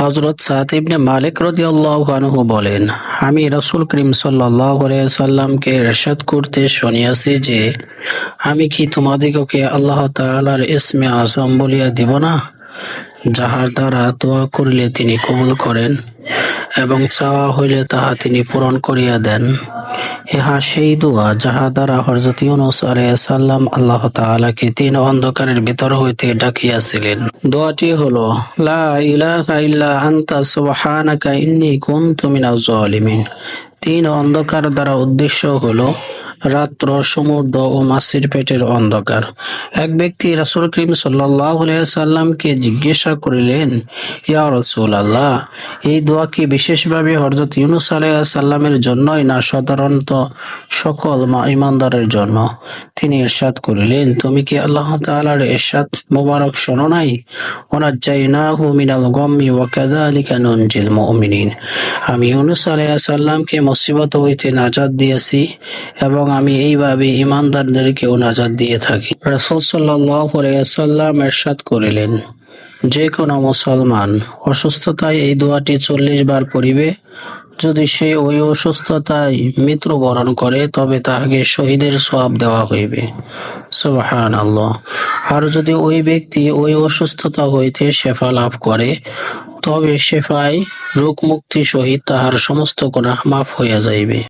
হজরত সাদ ইবনে মালিক রদিয়াল্লাহু আনহু বলেন, আমি রসুল করিম সাল্লাহামকে রেশাদ করতে শুনিয়াছি যে, আমি কি তোমাদিগকে আল্লাহ তালার ইসমে আজম বলিয়া দিব না? যাহার দ্বারা তোয়া করিলে তিনি কবুল করেন। এবং চাওয়া হইলে তাহা তিনি পূরণ করিয়া দেন। ইহা সেই দোয়া যাহা দ্বারা হযরত ইউনূস আলাইহিস আল্লাহ তাআলাকে তিন অন্ধকারের ভিতর হইতে ডাকিয়াছিলেন। দোয়াটি হলো, লা ইলাহা ইল্লা আনতা সুবহানাকা ইন্নী কুনতু মিনাজ জালিমিন। তিন অন্ধকার দ্বারা উদ্দেশ্য হলো রাত্র সমুদ্র ও মাসির পেটের অন্ধকার। এক ব্যক্তি রাসূল করিম সাল্লাল্লাহু সাল্লামকে জিজ্ঞাসা করিলেন, ইয়া রাসূলুল্লাহ, এই দোয়া কি বিশেষভাবে হযরত ইউনূস আলাইহিস সালামের জন্যই না সাধারণত সকল মা ইমানদারের জন্য? তিনি এরশাদ করিলেন, তুমি কি আল্লাহ তাআলার ইরশাদ মোবারক শোনো নাই? ওনাজ্জাইনাহু মিনাল গাম্মি ওয়া কাযালিকা নুনজিল মুমিনিন। আমি ইউনূস আলাইহিস সালামকে মুসিবত হইতে নাজাত দিয়েছি এবং আমি এইভাবে ইমানদারদেরকেও নাজাত দিয়ে থাকি। রাসূল ইরশাদ করিলেন, যে কোনো মুসলমান অসুস্থতায় এই দোয়াটি চল্লিশ বার পড়িবে। যদি সে ওই অসুস্থতায় মৃত্যুবরণ করে, তবে তাহাকে শহীদের সওয়াব দেওয়া হইবে। সুবহান আল্লাহ আর যদি ওই ব্যক্তি ওই অসুস্থতা হইতে শেফা লাভ করে, তবে শেফায় রোগ মুক্তি সহিত তাহার সমস্ত গুনাহ মাফ হইয়া যাইবে।